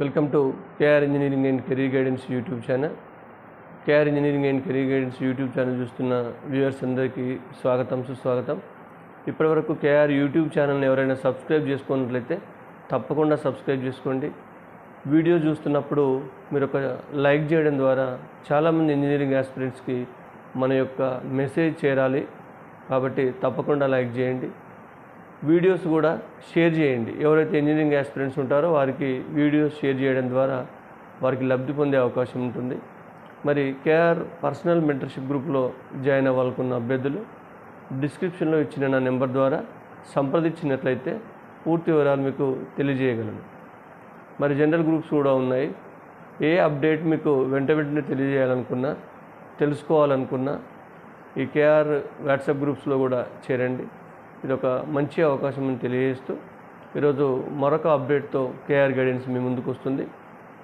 Welcome to KR engineering and career guidance YouTube channel KR engineering and career guidance YouTube channel చూస్తున్న viewers అందరికీ స్వాగతం సుస్వాగతం. ఇప్పటివరకు KR YouTube ఛానల్ని ఎవరైనా సబ్స్క్రైబ్ చేసుకున్నట్లయితే తప్పకుండా సబ్స్క్రైబ్ చేసుకోండి. వీడియో చూస్తున్నప్పుడు మీరు ఒక లైక్ చేయడం ద్వారా చాలామంది ఇంజనీరింగ్ ఆస్పిరెంట్స్కి మన యొక్క మెసేజ్ చేరాలి. కాబట్టి తప్పకుండా లైక్ చేయండి. వీడియోస్ కూడా షేర్ చేయండి. ఎవరైతే ఇంజనీరింగ్ ఆస్పిరెంట్స్ ఉంటారో వారికి వీడియోస్ షేర్ చేయడం ద్వారా వారికి లబ్ధి పొందే అవకాశం ఉంటుంది. మరి కేఆర్ పర్సనల్ మెంటర్షిప్ గ్రూప్లో జాయిన్ అవ్వాలనుకున్న అభ్యర్థులు డిస్క్రిప్షన్లో ఇచ్చిన నా నెంబర్ ద్వారా సంప్రదించినట్లయితే పూర్తి వివరాలు మీకు తెలియజేయగలను. మరి జనరల్ గ్రూప్స్ కూడా ఉన్నాయి. ఏ అప్డేట్ మీకు వెంట వెంటనే తెలియజేయాలనుకున్నా తెలుసుకోవాలనుకున్నా ఈ కేఆర్ వాట్సాప్ గ్రూప్స్లో కూడా చేరండి. ఇది ఒక మంచి అవకాశం అని తెలియజేస్తూ ఈరోజు మరొక అప్డేట్తో కేఆర్ గైడెన్స్ మీ ముందుకు వస్తుంది.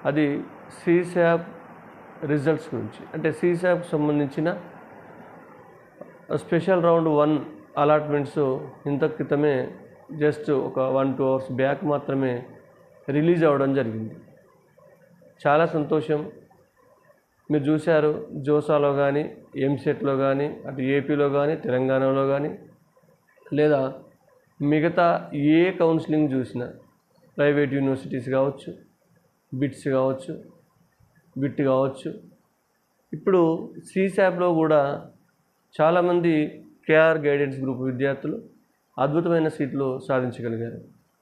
అది సీశాప్ రిజల్ట్స్ గురించి. అంటే సీశాప్కి సంబంధించిన స్పెషల్ రౌండ్ వన్ అలాట్మెంట్స్ ఇంత క్రితమే జస్ట్ ఒక వన్ టూ అవర్స్ బ్యాక్ మాత్రమే రిలీజ్ అవ్వడం జరిగింది. చాలా సంతోషం. మీరు చూశారు జోసాలో కానీ ఎంసెట్లో కానీ అటు ఏపీలో కానీ తెలంగాణలో కానీ లేదా మిగతా ఏ కౌన్సిలింగ్ చూసినా ప్రైవేట్ యూనివర్సిటీస్ కావచ్చు బిట్స్ కావచ్చు బిట్ కావచ్చు. ఇప్పుడు సీశాప్లో కూడా చాలామంది కేఆర్ గైడెన్స్ గ్రూప్ విద్యార్థులు అద్భుతమైన సీట్లు సాధించగలిగారు.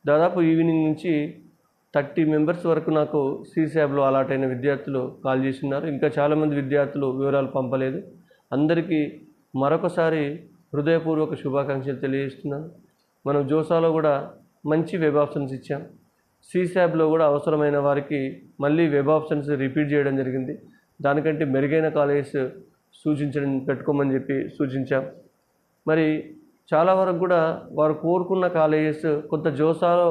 దాదాపు ఈవినింగ్ నుంచి థర్టీ మెంబర్స్ వరకు నాకు సీశాబ్లో అలాట్ అయిన విద్యార్థులు కాల్ చేస్తున్నారు ఇంకా చాలామంది విద్యార్థులు వివరాలు పంపలేదు. అందరికీ మరొకసారి హృదయపూర్వక శుభాకాంక్షలు తెలియజేస్తున్నాను. మనం జోసాలో కూడా మంచి వెబ్ ఆప్షన్స్ ఇచ్చాం. సీశాబ్లో కూడా అవసరమైన వారికి మళ్ళీ వెబ్ ఆప్షన్స్ రిపీట్ చేయడం జరిగింది. దానికంటే మెరుగైన కాలేజెస్ సూచించడం పెట్టుకోమని చెప్పి సూచించాం. మరి చాలా వరకు కూడా వారు కోరుకున్న కాలేజెస్ కొంత జోసాలో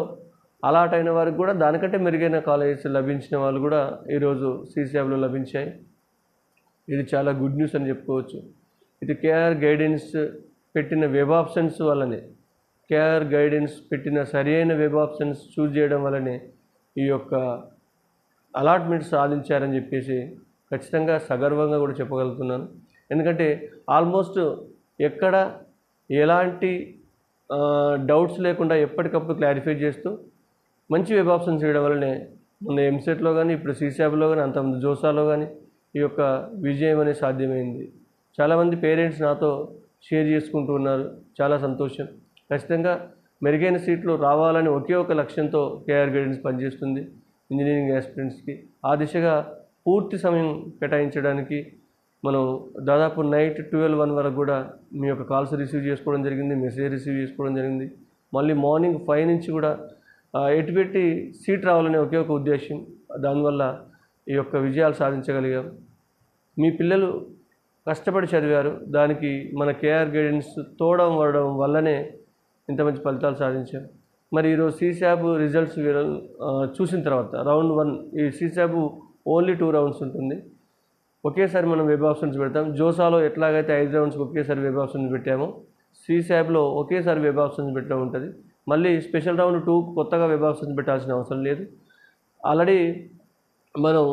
అలాట్ అయిన వారికి కూడా దానికంటే మెరుగైన కాలేజెస్ లభించిన వాళ్ళు కూడా ఈరోజు సీసీఎఫ్లో లభించాయి. ఇది చాలా గుడ్ న్యూస్ అని చెప్పుకోవచ్చు. ఇది కేఆర్ గైడెన్స్ పెట్టిన వెబ్ ఆప్షన్స్ వల్లనే కేఆర్ గైడెన్స్ పెట్టిన సరి అయిన వెబ్ ఆప్షన్స్ చూజ్ చేయడం వల్లనే ఈ యొక్క అలాట్మెంట్ సాధించారని చెప్పేసి ఖచ్చితంగా సగర్వంగా కూడా చెప్పగలుగుతున్నాను. ఎందుకంటే ఆల్మోస్ట్ ఎక్కడ ఎలాంటి డౌట్స్ లేకుండా ఎప్పటికప్పుడు క్లారిఫై చేస్తూ మంచి వెబ్ ఆప్షన్స్ చేయడం వల్లనే మొన్న ఎంసెట్లో కానీ ఇప్పుడు సీసాబ్లో కానీ అంతమంది జోసాలో కానీ ఈ యొక్క విజయం అనేది సాధ్యమైంది. చాలామంది పేరెంట్స్ నాతో షేర్ చేసుకుంటూ ఉన్నారు. చాలా సంతోషం. ఖచ్చితంగా మెరుగైన సీట్లు రావాలని ఒకే ఒక లక్ష్యంతో కేఆర్ గైడెన్స్ పనిచేస్తుంది. ఇంజనీరింగ్ ఆస్పిరెంట్స్కి ఆ దిశగా పూర్తి సమయం కేటాయించడానికి మనం దాదాపు నైట్ ట్వెల్వ్ వన్ వరకు కూడా మీ యొక్క కాల్స్ రిసీవ్ చేసుకోవడం జరిగింది. మెసేజ్ రిసీవ్ చేసుకోవడం జరిగింది. మళ్ళీ మార్నింగ్ ఫైవ్ నుంచి కూడా ఎటుపెట్టి ఎటు పెట్టి సీట్ రావాలనే ఒకే ఒక ఉద్దేశం. దానివల్ల ఈ యొక్క విజయాలు సాధించగలిగాం. మీ పిల్లలు కష్టపడి చదివారు. దానికి మన కేఆర్ గైడెన్స్ తోడం వడడం వల్లనే ఇంత మంచి ఫలితాలు సాధించారు. మరి ఈరోజు సీశాబ్ రిజల్ట్స్ చూసిన తర్వాత రౌండ్ వన్ ఈ సీశాబ్ ఓన్లీ టూ రౌండ్స్ ఉంటుంది. ఒకేసారి మనం వెబ్ ఆప్షన్స్ పెడతాం. జోసాలో ఎట్లాగైతే ఐదు రౌండ్స్కి ఒకేసారి వెబ్ ఆప్షన్స్ పెట్టామో సీశాబ్లో ఒకేసారి వెబ్ ఆప్షన్స్ పెట్టడం ఉంటుంది. మళ్ళీ స్పెషల్ రౌండ్ టూ కొత్తగా వెబ్ ఆప్షన్స్ పెట్టాల్సిన అవసరం లేదు. ఆల్రెడీ మనం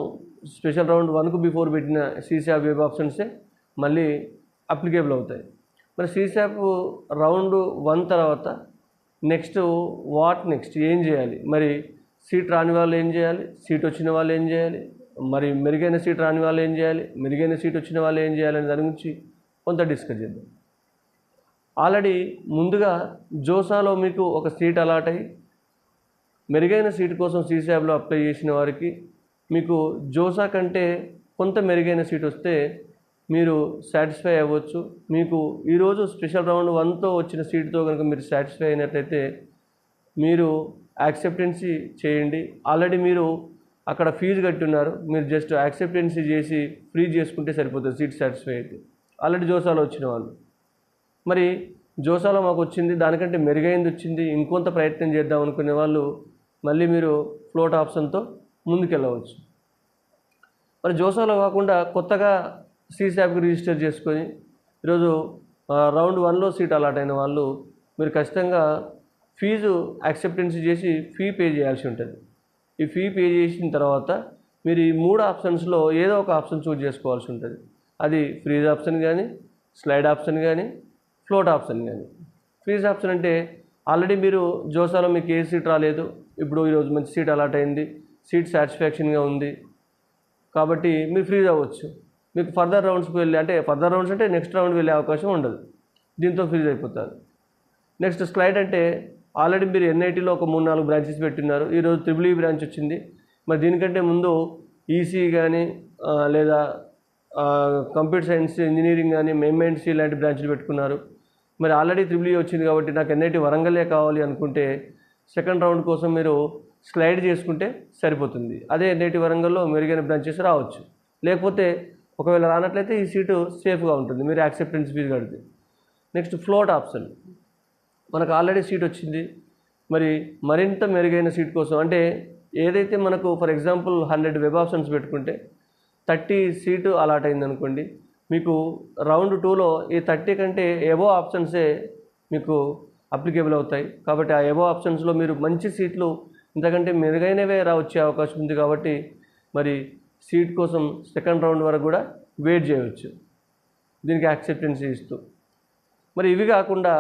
స్పెషల్ రౌండ్ వన్కు బిఫోర్ పెట్టిన సీసీఆర్ వెబ్ ఆప్షన్సే మళ్ళీ అప్లికేబుల్ అవుతాయి. మరి సీసాప్ రౌండ్ వన్ తర్వాత నెక్స్ట్ వాట్ నెక్స్ట్ ఏం చేయాలి? మరి సీట్ రాని వాళ్ళు ఏం చేయాలి? సీట్ వచ్చిన వాళ్ళు ఏం చేయాలి? మరి మెరుగైన సీట్ రాని వాళ్ళు ఏం చేయాలి? మెరుగైన సీట్ వచ్చిన వాళ్ళు ఏం చేయాలి అనే దాని గురించి కొంత డిస్కస్ చేద్దాం. ఆల్రెడీ ముందుగా జోసాలో మీకు ఒక సీట్ అలాట్ అయ్యి మెరుగైన సీట్ కోసం సీసాబ్లో అప్లై చేసిన వారికి మీకు జోసా కంటే కొంత మెరుగైన సీట్ వస్తే మీరు సాటిస్ఫై అవ్వచ్చు. మీకు ఈరోజు స్పెషల్ రౌండ్ వన్తో వచ్చిన సీట్తో కనుక మీరు సాటిస్ఫై అయినట్లయితే మీరు యాక్సెప్టెన్సీ చేయండి. ఆల్రెడీ మీరు అక్కడ ఫీజు కట్టి ఉన్నారు. మీరు జస్ట్ యాక్సెప్టెన్సీ చేసి ఫ్రీ చేసుకుంటే సరిపోతుంది. సీట్ సాటిస్ఫై అయితే. ఆల్రెడీ జోసాలో వచ్చిన వాళ్ళు. మరి జోసాలో మాకు వచ్చింది. దానికంటే మెరుగైంది వచ్చింది. ఇంకొంత ప్రయత్నం చేద్దాం అనుకునే వాళ్ళు మళ్ళీ మీరు ఫ్లోట్ ఆప్షన్తో ముందుకెళ్ళవచ్చు. మరి జోసాలో కాకుండా కొత్తగా సీసాప్కి రిజిస్టర్ చేసుకొని ఈరోజు రౌండ్ వన్లో సీట్ అలాట్ అయిన వాళ్ళు మీరు ఖచ్చితంగా ఫీజు యాక్సెప్టెన్స్ చేసి ఫీ పే చేయాల్సి ఉంటుంది. ఈ ఫీ పే చేసిన తర్వాత మీరు ఈ మూడు ఆప్షన్స్లో ఏదో ఒక ఆప్షన్ చూజ్ చేసుకోవాల్సి ఉంటుంది. అది ఫ్రీజ్ ఆప్షన్ కానీ స్లైడ్ ఆప్షన్ కానీ ఫ్లోట్ ఆప్షన్ కానీ. ఫ్రీజ్ ఆప్షన్ అంటే ఆల్రెడీ మీరు జోసాలో మీకు ఏ సీట్ రాలేదు ఇప్పుడు ఈరోజు మంచి సీట్ అలాట్ అయింది సీట్ సాటిస్ఫాక్షన్గా ఉంది కాబట్టి మీరు ఫ్రీజ్ అవ్వచ్చు. మీకు ఫర్దర్ రౌండ్స్కి వెళ్ళి అంటే ఫర్దర్ రౌండ్స్ అంటే నెక్స్ట్ రౌండ్ వెళ్ళే అవకాశం ఉండదు. దీంతో ఫ్రీజ్ అయిపోతారు. నెక్స్ట్ స్లైడ్ అంటే ఆల్రెడీ మీరు ఎన్ఐటీలో ఒక మూడు నాలుగు బ్రాంచెస్ పెట్టున్నారు. ఈరోజు త్రిబుల్ ఈ బ్రాంచ్ e వచ్చింది. మరి దీనికంటే ముందు ఈసీ కానీ లేదా కంప్యూటర్ సైన్స్ ఇంజనీరింగ్ కానీ ఎంఎన్సీ లాంటి బ్రాంచ్లు పెట్టుకున్నారు. మరి ఆల్రెడీ త్రిబుల్ ఈ వచ్చింది కాబట్టి నాకు ఎన్ఐటీ వరంగలే కావాలి అనుకుంటే సెకండ్ రౌండ్ కోసం మీరు స్లైడ్ చేసుకుంటే సరిపోతుంది. అదే ఎన్ఐటీ వరంగల్లో మెరుగైన బ్రాంచెస్ రావచ్చు. లేకపోతే ఒకవేళ రానట్లయితే ఈ సీటు సేఫ్గా ఉంటుంది. మీరు యాక్సెప్టెన్స్ ఫీజు కడితే. నెక్స్ట్ ఫ్లోట్ ఆప్షన్ మనకు ఆల్రెడీ సీట్ వచ్చింది. మరి మరింత మెరుగైన సీట్ కోసం అంటే ఏదైతే మనకు for example hundred web options పెట్టుకుంటే థర్టీ సీటు అలాట్ అయింది అనుకోండి మీకు రౌండ్ టూలో ఈ థర్టీ కంటే ఎబో ఆప్షన్సే మీకు అప్లికేబుల్ అవుతాయి. కాబట్టి ఆ ఎబో ఆప్షన్స్లో మీరు మంచి సీట్లు ఇంతకంటే మెరుగైనవే రా వచ్చే అవకాశం ఉంది కాబట్టి మరి సీట్ కోసం సెకండ్ రౌండ్ వరకు కూడా వెయిట్ చేయవచ్చు. దీనికి యాక్సెప్టెన్సీ ఇస్తూ. మరి ఇవి కాకుండా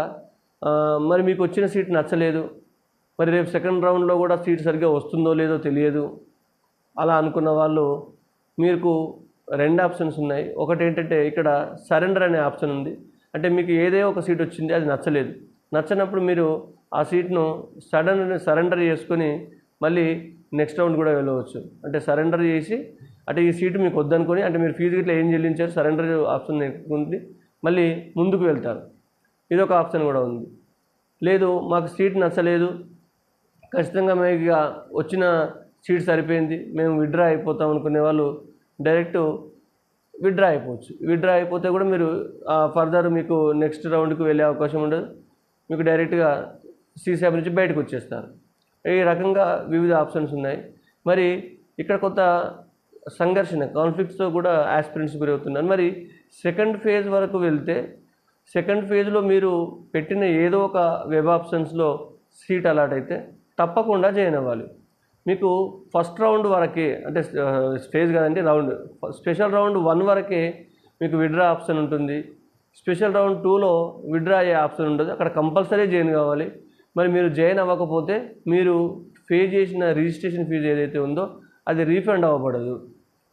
మరి మీకు వచ్చిన సీట్ నచ్చలేదు. మరి రేపు సెకండ్ రౌండ్లో కూడా సీట్ సరిగ్గా వస్తుందో లేదో తెలియదు. అలా అనుకున్న వాళ్ళు మీకు రెండు ఆప్షన్స్ ఉన్నాయి. ఒకటి ఏంటంటే ఇక్కడ సరెండర్ అనే ఆప్షన్ ఉంది. అంటే మీకు ఏదే ఒక సీట్ వచ్చింది అది నచ్చలేదు. నచ్చనప్పుడు మీరు ఆ సీట్ను సడన్ సరెండర్ చేసుకొని మళ్ళీ నెక్స్ట్ రౌండ్ కూడా వెళ్ళవచ్చు. అంటే సరెండర్ చేసి అంటే ఈ సీటు మీకు వద్దనుకొని అంటే మీరు ఫీజు ఇట్లా ఏం చెల్లించారు సరెండర్ ఆప్షన్ ఉంది మళ్ళీ ముందుకు వెళ్తారు. ఇది ఒక ఆప్షన్ కూడా ఉంది. లేదు మాకు సీట్ నచ్చలేదు ఖచ్చితంగా మీకు వచ్చిన సీట్ సరిపోయింది మేము విత్డ్రా అయిపోతాం అనుకునే వాళ్ళు డైరెక్ట్ విత్డ్రా అయిపోవచ్చు. విత్డ్రా అయిపోతే కూడా మీరు ఫర్దర్ మీకు నెక్స్ట్ రౌండ్కి వెళ్ళే అవకాశం ఉండదు. మీకు డైరెక్ట్గా సీసాబ్ నుంచి బయటకు వచ్చేస్తారు. ఈ రకంగా వివిధ ఆప్షన్స్ ఉన్నాయి. మరి ఇక్కడ కొంత సంఘర్షణ కాన్ఫ్లిక్ట్స్తో కూడా ఆస్పిరెంట్స్ గురవుతున్నారు. మరి సెకండ్ ఫేజ్ వరకు వెళ్తే సెకండ్ ఫేజ్లో మీరు పెట్టిన ఏదో ఒక వెబ్ ఆప్షన్స్లో సీట్ అలాట్ అయితే తప్పకుండా జాయిన్ అవ్వాలి. మీకు ఫస్ట్ రౌండ్ వరకే అంటే స్టేజ్ కాదండి రౌండ్ స్పెషల్ రౌండ్ వన్ వరకే మీకు విడ్రా ఆప్షన్ ఉంటుంది. స్పెషల్ రౌండ్ టూలో విడ్రా అయ్యే ఆప్షన్ ఉంటుంది అక్కడ కంపల్సరీ జాయిన్ కావాలి. మరి మీరు జాయిన్ అవ్వకపోతే మీరు పే చేసిన రిజిస్ట్రేషన్ ఫీజు ఏదైతే ఉందో అది రీఫండ్ అవ్వబడదు.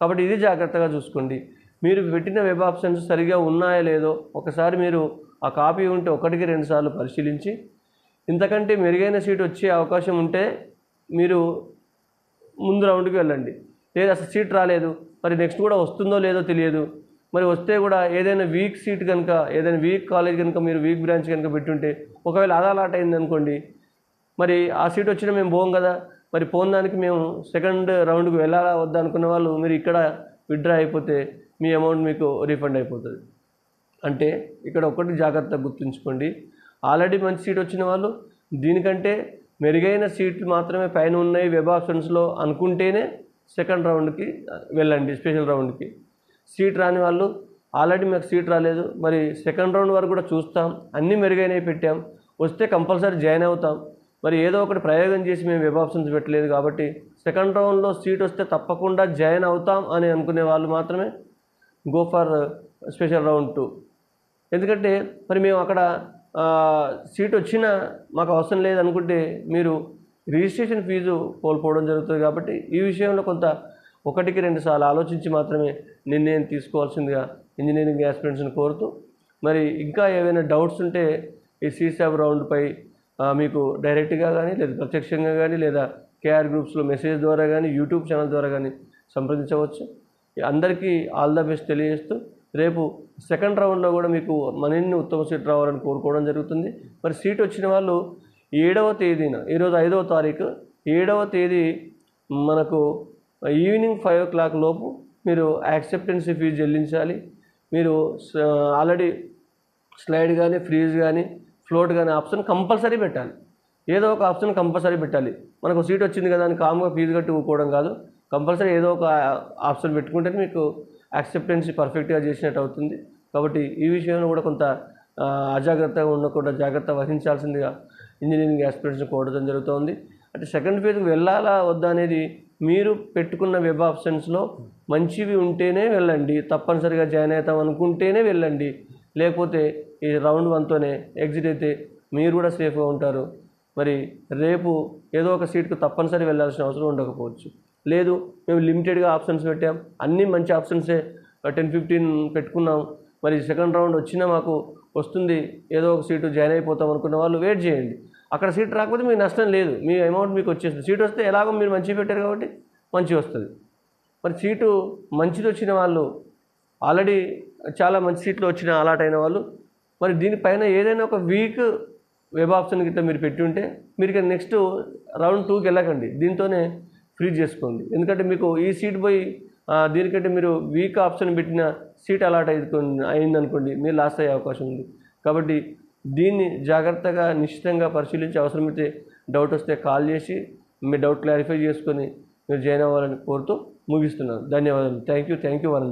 కాబట్టి ఇది జాగ్రత్తగా చూసుకోండి. మీరు పెట్టిన వెబ్ ఆప్షన్స్ సరిగా ఉన్నాయా లేదో ఒకసారి మీరు ఆ కాపీ ఉంటే ఒకటికి రెండుసార్లు పరిశీలించి ఇంతకంటే మెరుగైన సీట్ వచ్చే అవకాశం ఉంటే మీరు ముందు రౌండ్కి వెళ్ళండి. లేదు అసలు సీట్ రాలేదు. మరి నెక్స్ట్ కూడా వస్తుందో లేదో తెలియదు. మరి వస్తే కూడా ఏదైనా వీక్ సీట్ కనుక ఏదైనా వీక్ కాలేజ్ కనుక మీరు వీక్ బ్రాంచ్ కనుక పెట్టుంటే ఒకవేళ అది అలాట్ అయింది అనుకోండి మరి ఆ సీట్ వచ్చినా మేము పోం కదా. మరి పోని దానికి మేము సెకండ్ రౌండ్కి వెళ్ళాలా వద్దా అనుకున్న వాళ్ళు మీరు ఇక్కడ విత్డ్రా అయిపోతే మీ అమౌంట్ మీకు రీఫండ్ అయిపోతుంది. అంటే ఇక్కడ ఒకటి జాగ్రత్తగా గుర్తుంచుకోండి. ఆల్రెడీ మంచి సీట్ వచ్చిన వాళ్ళు దీనికంటే మెరుగైన సీట్లు మాత్రమే పైన ఉన్నాయి వెబ్ ఆప్షన్స్లో అనుకుంటేనే సెకండ్ రౌండ్కి వెళ్ళండి స్పెషల్ రౌండ్కి. సీట్ రాని వాళ్ళు ఆల్రెడీ మాకు సీట్ రాలేదు మరి సెకండ్ రౌండ్ వరకు కూడా చూస్తాం. అన్నీ మెరుగైనవి పెట్టాం. వస్తే కంపల్సరీ జాయిన్ అవుతాం. మరి ఏదో ఒకటి ప్రయోగం చేసి మేము వెబ్ ఆప్షన్స్ పెట్టలేదు కాబట్టి సెకండ్ రౌండ్లో సీట్ వస్తే తప్పకుండా జాయిన్ అవుతాం అని అనుకునే వాళ్ళు మాత్రమే go for special round two ఎందుకంటే మరి మేము అక్కడ సీట్ వచ్చినా మాకు అవసరం లేదనుకుంటే మీరు రిజిస్ట్రేషన్ ఫీజు కోల్పోవడం జరుగుతుంది కాబట్టి ఈ విషయంలో కొంత ఒకటికి రెండు సార్లు ఆలోచించి మాత్రమే నిర్ణయం తీసుకోవాల్సిందిగా ఇంజనీరింగ్ ఆస్పిరెంట్స్ని కోరుతూ మరి ఇంకా ఏవైనా డౌట్స్ ఉంటే ఈ సీసాబ్ రౌండ్పై మీకు డైరెక్ట్గా కానీ లేదా ప్రత్యక్షంగా కానీ లేదా కేఆర్ గ్రూప్స్లో మెసేజ్ ద్వారా కానీ యూట్యూబ్ ఛానల్ ద్వారా కానీ సంప్రదించవచ్చు. అందరికీ ఆల్ ద బెస్ట్ తెలియజేస్తూ రేపు సెకండ్ రౌండ్లో కూడా మీకు మరిన్ని ఉత్తమ సీట్ రావాలని కోరుకోవడం జరుగుతుంది. మరి సీట్ వచ్చిన వాళ్ళు ఏడవ తేదీన ఈరోజు ఐదవ తారీఖు ఏడవ తేదీ మనకు ఈవినింగ్ ఫైవ్ ఓ క్లాక్ లోపు మీరు యాక్సెప్టెన్సీ ఫీజు చెల్లించాలి. మీరు ఆల్రెడీ స్లైడ్ కానీ ఫ్రీజ్ కానీ ఫ్లోట్ కానీ ఆప్షన్ కంపల్సరీ పెట్టాలి. ఏదో ఒక ఆప్షన్ కంపల్సరీ పెట్టాలి. మనకు సీట్ వచ్చింది కదా అని కామ్గా ఫీజు కట్టుకోవడం కాదు. కంపల్సరీ ఏదో ఒక ఆప్షన్ పెట్టుకుంటేనే మీకు యాక్సెప్టెన్స్ పర్ఫెక్ట్గా చేసినట్టు అవుతుంది. కాబట్టి ఈ విషయంలో కూడా కొంత అజాగ్రత్తగా ఉండకుండా జాగ్రత్త వహించాల్సిందిగా ఇంజనీరింగ్ ఆస్పిరెంట్స్ని కోరడం జరుగుతోంది. అంటే సెకండ్ ఫేజ్కి వెళ్ళాలా వద్దా అనేది మీరు పెట్టుకున్న వెబ్ ఆప్షన్స్లో మంచివి ఉంటేనే వెళ్ళండి. తప్పనిసరిగా జాయిన్ అవుతాం అనుకుంటేనే వెళ్ళండి. లేకపోతే ఈ రౌండ్ వన్తోనే ఎగ్జిట్ అయితే మీరు కూడా సేఫ్గా ఉంటారు. మరి రేపు ఏదో ఒక సీట్కు తప్పనిసరి వెళ్ళాల్సిన అవసరం ఉండకపోవచ్చు. లేదు మేము లిమిటెడ్గా ఆప్షన్స్ పెట్టాం. అన్నీ మంచి ఆప్షన్సే. టెన్ ఫిఫ్టీన్ పెట్టుకున్నాం. మరి సెకండ్ రౌండ్ వచ్చినా మాకు వస్తుంది. ఏదో ఒక సీటు జాయిన్ అయిపోతాం అనుకున్న వాళ్ళు వెయిట్ చేయండి. అక్కడ సీట్ రాకపోతే మీకు నష్టం లేదు. మీ అమౌంట్ మీకు వచ్చేస్తుంది. సీట్ వస్తే ఎలాగో మీరు మంచిగా పెట్టారు కాబట్టి మంచిగా వస్తుంది. మరి సీటు మంచిది వచ్చిన వాళ్ళు ఆల్రెడీ చాలా మంచి సీట్లు వచ్చిన అలాట్ అయిన వాళ్ళు. మరి దీనిపైన ఏదైనా ఒక వీక్ వెబ్ ఆప్షన్ గిట్లా మీరు పెట్టి ఉంటే మీరు ఇక నెక్స్ట్ రౌండ్ టూకి వెళ్ళకండి. దీంతోనే ఫ్రీ చేసుకోండి. ఎందుకంటే మీకు ఈ సీట్ పోయి దీనికంటే మీరు వీక్ ఆప్షన్ పెట్టిన సీట్ అలాట్ అయిపోయింది అయిందనుకోండి మీరు లాస్ అయ్యే అవకాశం ఉంది. కాబట్టి దీన్ని జాగ్రత్తగా నిశ్చితంగా పరిశీలించి అవసరమైతే డౌట్ వస్తే కాల్ చేసి మీ డౌట్ క్లారిఫై చేసుకొని మీరు జాయిన్ అవ్వాలని కోరుతూ ముగిస్తున్నాను. ధన్యవాదాలు thank you thank you one